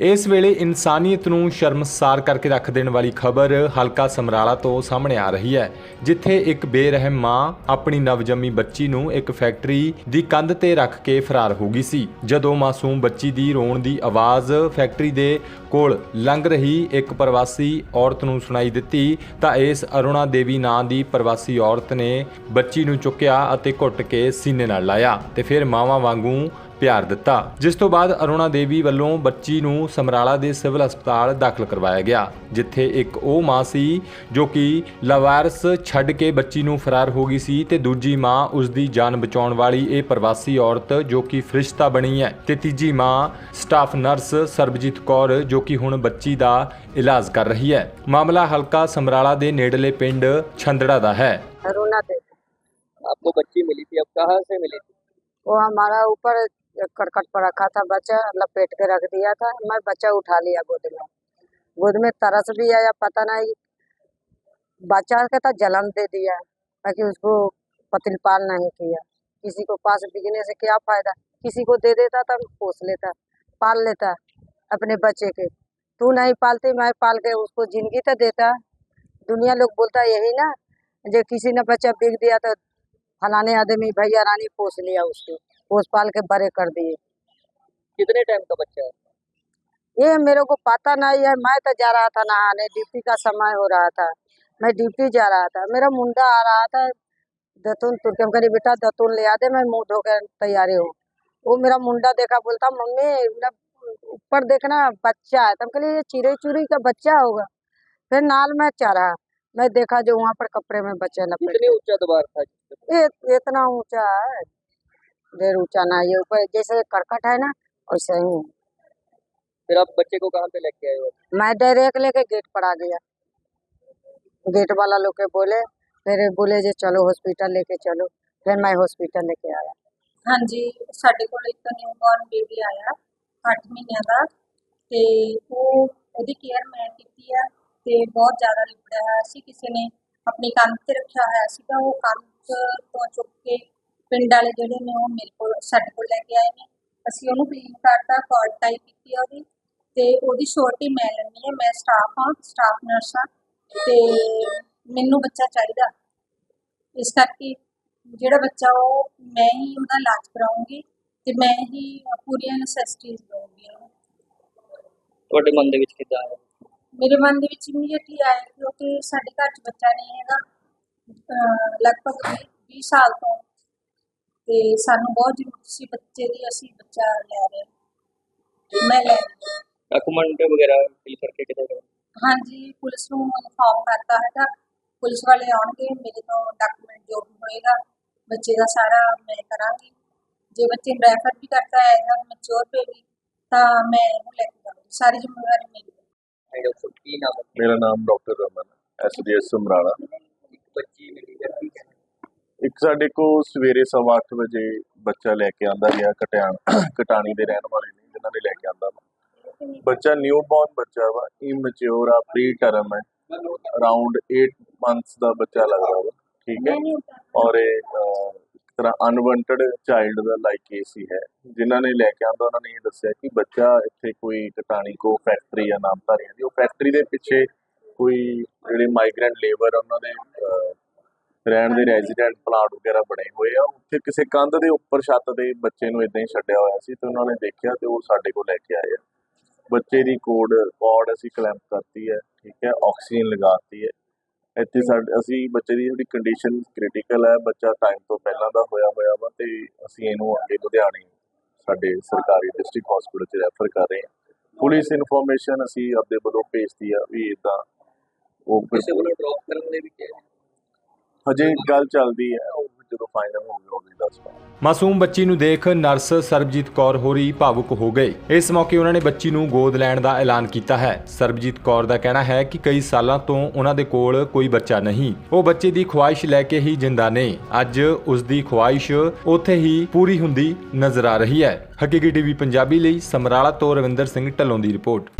ਇਸ ਵੇਲੇ ਇਨਸਾਨੀਅਤ ਨੂੰ ਸ਼ਰਮਸਾਰ ਕਰਕੇ ਰੱਖ ਦੇਣ ਵਾਲੀ ਖਬਰ ਹਲਕਾ ਸਮਰਾਲਾ ਤੋਂ ਸਾਹਮਣੇ ਆ ਰਹੀ ਹੈ, ਜਿੱਥੇ ਇੱਕ ਬੇਰਹਿਮ ਮਾਂ ਆਪਣੀ ਨਵਜੰਮੀ ਬੱਚੀ ਨੂੰ ਇੱਕ ਫੈਕਟਰੀ ਦੀ ਕੰਧ ਤੇ ਰੱਖ ਕੇ ਫਰਾਰ ਹੋ ਗਈ ਸੀ। ਜਦੋਂ ਮਾਸੂਮ ਬੱਚੀ ਦੀ ਰੋਣ ਦੀ ਆਵਾਜ਼ ਫੈਕਟਰੀ ਦੇ ਕੋਲ ਲੰਘ ਰਹੀ ਇੱਕ ਪ੍ਰਵਾਸੀ ਔਰਤ ਨੂੰ ਸੁਣਾਈ ਦਿੱਤੀ, ਤਾਂ ਇਸ ਅਰੁਣਾ ਦੇਵੀ ਨਾਂ ਦੀ ਪ੍ਰਵਾਸੀ ਔਰਤ ਨੇ ਬੱਚੀ ਨੂੰ ਚੁੱਕਿਆ ਅਤੇ ਘੁੱਟ ਕੇ ਸੀਨੇ ਨਾਲ ਲਾਇਆ ਤੇ ਫਿਰ ਮਾਵਾਂ ਵਾਂਗੂ ਪਿਆਰ ਦਿੱਤਾ ਜਿਸ ਤੋਂ ਬਾਅਦ ਅਰੁਣਾ ਦੇਵੀ ਵੱਲੋਂ ਬੱਚੀ ਨੂੰ ਸਮਰਾਲਾ ਦੇ ਸਿਵਲ ਹਸਪਤਾਲ ਦਾਖਲ ਕਰਵਾਇਆ ਗਿਆ ਜਿੱਥੇ ਇੱਕ ਉਹ ਮਾਂ ਸੀ ਜੋ ਕਿ ਲਵਾਰਸ ਛੱਡ ਕੇ ਬੱਚੀ ਨੂੰ ਫਰਾਰ ਹੋ ਗਈ ਸੀ ਤੇ ਦੂਜੀ ਮਾਂ ਉਸ ਦੀ ਜਾਨ ਬਚਾਉਣ ਵਾਲੀ ਇਹ ਪ੍ਰਵਾਸੀ ਔਰਤ ਜੋ ਕਿ ਫਰਿਸ਼ਤਾ ਬਣੀ ਹੈ ਤੇ ਤੀਜੀ ਮਾਂ ਸਟਾਫ ਨਰਸ ਸਰਬਜੀਤ ਕੌਰ ਜੋ ਕਿ ਹੁਣ ਬੱਚੀ ਦਾ ਇਲਾਜ ਕਰ ਰਹੀ ਹੈ ਮਾਮਲਾ ਹਲਕਾ ਸਮਰਾਲਾ ਦੇ ਨੇੜਲੇ ਪਿੰਡ ਛੰਦੜਾ ਦਾ ਹੈ करोना थे आपको बच्ची मिली थी अब कहाँ से मिली थी वो हमारा ऊपर करकट पर रखा था, बच्चा लपेट के रख दिया था, मैं बच्चा उठा लिया गोद में। गोद में तरस भी आया, पता नहीं, बच्चा का था जन्म दे दिया, ताकि उसको पतिल पाल नहीं किया। किसी को पास बिकने से क्या फ़ायदा? किसी को दे देता था पोस लेता, पाल लेता अपने बच्चे के। तू नहीं पालती, मैं पाल के उसको ज़िंदगी तो देता। दुनिया लोग बोलता यही ना जो किसी ने बच्चा बिक दिया तो फलाने आदमी, भैया रानी पोस लिया उसको। पोस पाल के बड़े कर दिए। कितने टाइम का बच्चा है? ये मेरे को पता नहीं है मैं तो जा रहा था नहाने ड्यूटी का समय हो रहा था। मैं ड्यूटी जा रहा था मेरा मुंडा आ रहा था दतून तुर के हम बेटा दतून ले आ दे मैं मुँह धो के तैयारी हूँ। वो मेरा मुंडा देखा बोलता मम्मी मेरा ऊपर देखना बच्चा है। तब कही ये चिड़ई चुरी का बच्चा होगा। फिर नाल में चढ़ा। मैं देखा जो वहाँ पर कपड़े में बच्चा लपेट। कितने ऊँचा दीवार था? इतना ऊँचा है। ढेर ऊंचा ना ये ऊपर जैसे करकट है ना वैसे ही है। फिर आप बच्चे को कहाँ पे लेके आए हो मैं डायरेक्ट लेके गेट पर आ गया गेट वाला लोग के बोले फिर बोले जे चलो हॉस्पिटल लेके चलो फिर मैं हॉस्पिटल लेके आया ਹਾਂਜੀ ਸਾਡੇ ਕੋਲ ਇੱਕ ਨਿਊਬੋਰਨ ਬੇਬੀ ਆਇਆ 8 ਮਹੀਨਿਆਂ ਦਾ ਤੇ ਉਹ ਉਹਦੀ ਕੇਅਰ ਮੈਂ ਕੀਤੀ ਆ ਤੇ ਬਹੁਤ ਜ਼ਿਆਦਾ ਲਿਬੜਿਆ ਹੋਇਆ ਸੀ ਕਿਸੇ ਨੇ ਆਪਣੀ ਕੰਧ ਤੇ ਰੱਖਿਆ ਹੋਇਆ ਸੀਗਾ ਉਹ ਕੰਧ ਤੋਂ ਚੁੱਕ ਕੇ ਪਿੰਡ ਵਾਲੇ ਜਿਹੜੇ ਨੇ ਉਹ ਮੇਰੇ ਕੋਲ ਸਾਡੇ ਕੋਲ ਲੈ ਕੇ ਆਏ ਨੇ। ਅਸੀਂ ਉਹਨੂੰ ਕਲੀਨ ਕਰਤਾ ਕਾਰਡ ਟਾਈਪ ਕੀਤੀ ਆ ਉਹਦੀ ਤੇ ਉਹਦੀ ਸ਼ੋਰਟੀ ਮੈਂ ਲੈਣੀ ਹੈ ਮੈਂ ਸਟਾਫ ਹਾਂ ਸਟਾਫ ਨਰਸ ਹਾਂ ਤੇ ਮੈਨੂੰ ਬੱਚਾ ਚਾਹੀਦਾ। ਇਸ ਕਰਕੇ ਜਿਹੜਾ ਬੱਚਾ ਉਹ ਮੈਂ ਹੀ ਉਹਦਾ ਇਲਾਜ ਕਰਾਉਂਗੀ ਤੇ ਮੈਂ ਹੀ ਪੂਰੀਆਂ ਨੈਸੈਸਿਟੀਜ਼ ਦਊਂਗੀ ਉਹਨੂੰ। ਤੁਹਾਡੇ ਮਨ ਦੇ ਵਿੱਚ ਕਿੱਦਾਂ ਆਇਆ? ਮੇਰੇ ਮਨ ਦੇ ਵਿੱਚ ਇਮੀਡੀਏਟਲੀ ਆਇਆ ਕਿਉਂਕਿ ਸਾਡੇ ਘਰ 'ਚ ਬੱਚਾ ਨਹੀਂ ਹੈਗਾ। ਲਗਭਗ 20 ਸਾਲ ਤੋਂ ਤੇ ਸਾਨੂੰ ਬਹੁਤ ਜ਼ਰੂਰਤ ਸੀ ਬੱਚੇ ਦੀ ਅਸੀਂ ਬੱਚਾ ਲੈ ਰਹੇ। ਮੈਂ ਲੈ ਰਹੀ ਹਾਂ। ਡਾਕੂਮੈਂਟ ਵਗੈਰਾ ਫਿਲ ਕਰਕੇ ਕਿਤੇ ਗਏ ਹਾਂਜੀ ਪੁਲਿਸ ਨੂੰ ਇਨਫੋਰਮ ਕਰਤਾ ਹੈਗਾ। ਪੁਲਿਸ ਵਾਲੇ ਆਉਣਗੇ ਮੇਰੇ ਤੋਂ ਡਾਕੂਮੈਂਟ ਜੋ ਵੀ ਹੋਏਗਾ ਬੱਚੇ ਦਾ ਸਾਰਾ ਮੈਂ ਕਰਾਂਗੀ। ਜੇ ਬੱਚੇ ਰੈਫਰ ਵੀ ਕਰਤਾ ਹੈ ਜਾਂ ਮੈਚੋਰ ਬੇਬੀ ਤਾਂ ਮੈਂ ਉਹਨੂੰ ਲੈ ਕੇ ਜਾਵਾਂਗੀ ਸਾਰੀ ਜ਼ਿੰਮੇਵਾਰੀ ਮੇਰੀ ਹੈ। ਡਾਕਟਰ ਕੀ ਨਾਮ ਹੈ? ਮੇਰਾ ਨਾਮ ਡਾਕਟਰ ਰਮਨ ਐਸਡੀਐਸ ਸਮਰਾਲਾ। ਇੱਕ ਬੱਚੀ ਮਿਲੀ ਹੈ ਠੀਕ ਹੈ। ਇੱਕ ਸਾਡੇ ਕੋ ਸਵੇਰੇ ਸਵਾ ਅੱਠ ਵਜੇ ਬੱਚਾ ਲੈ ਕੇ ਆਂਦਾ ਗਿਆ ਕਟਿਆਣ, ਕਟਾਣੀ ਦੇ ਰਹਿਣ ਵਾਲੇ ਨੇ, ਜਿਨ੍ਹਾਂ ਨੇ ਲੈ ਕੇ ਆਂਦਾ ਵਾ। ਬੱਚਾ ਨਿਊ ਬੱਚਾ ਵਾ ਇਮੈਚੁਰ ਆ ਪ੍ਰੀ ਟਰਮ ਹੈ। ਅਰਾਊਂਡ 8 ਮੰਥਸ ਦਾ ਬੱਚਾ ਲੱਗਦਾ ਵਾ, ਠੀਕ ਹੈ। ਔਰ ਇਹ ਇੱਕ ਤਰ੍ਹਾਂ ਅਨਵਾਂਟਡ ਚਾਈਲਡ ਦਾ ਲਾਈਕ ਕੇਸ ਹੀ ਹੈ। ਜਿਨ੍ਹਾਂ ਨੇ ਲੈ ਕੇ ਆਂਦਾ ਉਹਨਾਂ ਨੇ ਇਹ ਦੱਸਿਆ ਕਿ ਬੱਚਾ ਇੱਥੇ ਕੋਈ ਕਟਾਣੀ ਕੋ ਫੈਕਟਰੀ ਆ ਨਾਮਧਾਰੀਆਂ ਦੀ ਉਹ ਫੈਕਟਰੀ ਦੇ ਪਿੱਛੇ ਕੋਈ ਜਿਹੜੇ ਮਾਈਗ੍ਰੈਂਟ ਲੇਬਰ ਉਹਨਾਂ ਦੇ ਰਹਿਣ ਦੇ ਰੈਜ਼ੀਡੈਂਟ ਪਲਾਟ ਵਗੈਰਾ ਬਣੇ ਹੋਏ ਆ, ਉੱਥੇ ਕਿਸੇ ਕੰਧ ਦੇ ਉੱਪਰ ਛੱਤ ਦੇ ਬੱਚੇ ਨੂੰ ਇਦਾਂ ਹੀ ਛੱਡਿਆ ਹੋਇਆ ਸੀ ਤੇ ਉਹਨਾਂ ਨੇ ਦੇਖਿਆ ਤੇ ਉਹ ਸਾਡੇ ਕੋਲ ਲੈ ਕੇ ਆਏ ਆ। ਬੱਚੇ ਦੀ ਕੋਡ ਕਾਰਡ ਅਸੀਂ ਕਲੈਂਪ ਕਰਤੀ ਹੈ, ਠੀਕ ਹੈ, ਆਕਸੀਜਨ ਲਗਾਤੀ ਹੈ। ਇੱਥੇ ਸਾਡੇ, ਅਸੀਂ ਬੱਚੇ ਦੀ ਜਿਹੜੀ ਕੰਡੀਸ਼ਨ ਕ੍ਰਿਟੀਕਲ ਹੈ, ਬੱਚਾ ਟਾਈਮ ਤੋਂ ਪਹਿਲਾਂ ਦਾ ਹੋਇਆ ਹੋਇਆ ਵਾ ਤੇ ਅਸੀਂ ਇਹਨੂੰ ਅੱਗੇ ਲੁਧਿਆਣੇ ਸਾਡੇ ਸਰਕਾਰੀ ਡਿਸਟ੍ਰਿਕਟ ਹਸਪੀਟਲ 'ਚ ਰੈਫਰ ਕਰ ਰਹੇ ਹਾਂ। ਪੁਲਿਸ ਇਨਫੋਰਮੇਸ਼ਨ ਅਸੀਂ ਆਪਦੇ ਵੱਲੋਂ ਭੇਜਤੀ ਆ ਵੀ ਇਦਾਂ ਉਹ ਕਿਸੇ ਵੱਲੋਂ ਡ੍ਰੌਪ ਕਰਨ ਦੇ ਵਿੱਚ ਹਜੇ ਗੱਲ ਚੱਲਦੀ ਹੈ, ਉਹ ਜਦੋਂ ਫਾਈਨਲ ਹੋ ਗਿਆ ਉਹਦੀ ਦੱਸ ਪਾਵਾਂਗੇ ਮਾਸੂਮ ਬੱਚੀ ਨੂੰ ਦੇਖ ਨਰਸ ਸਰਬਜੀਤ ਕੌਰ ਹੋਰੀ ਭਾਵੁਕ ਹੋ ਗਏ। ਇਸ ਮੌਕੇ ਉਹਨਾਂ ਨੇ ਬੱਚੀ ਨੂੰ ਗੋਦ ਲੈਣ ਦਾ ਐਲਾਨ ਕੀਤਾ ਹੈ। ਸਰਬਜੀਤ ਕੌਰ ਦਾ ਕਹਿਣਾ ਹੈ ਕਿ ਕਈ ਸਾਲਾਂ ਤੋਂ ਉਹਨਾਂ ਦੇ ਕੋਲ ਕੋਈ ਬੱਚਾ ਨਹੀਂ। ਉਹ ਬੱਚੇ ਦੀ ਖੁਆਇਸ਼ ਲੈ ਕੇ ਹੀ ਜਿੰਦਾ ਨੇ। ਅੱਜ ਉਸ ਦੀ ਖੁਆਇਸ਼ ਉੱਥੇ ਹੀ ਪੂਰੀ ਹੁੰਦੀ ਨਜ਼ਰ ਆ ਰਹੀ ਹੈ। ਹਕੀਕੀ ਟੀਵੀ ਪੰਜਾਬੀ ਲਈ ਸਮਰਾਲਾ ਤੋਂ ਰਵਿੰਦਰ ਸਿੰਘ ਢੱਲੋਂ ਦੀ ਰਿਪੋਰਟ।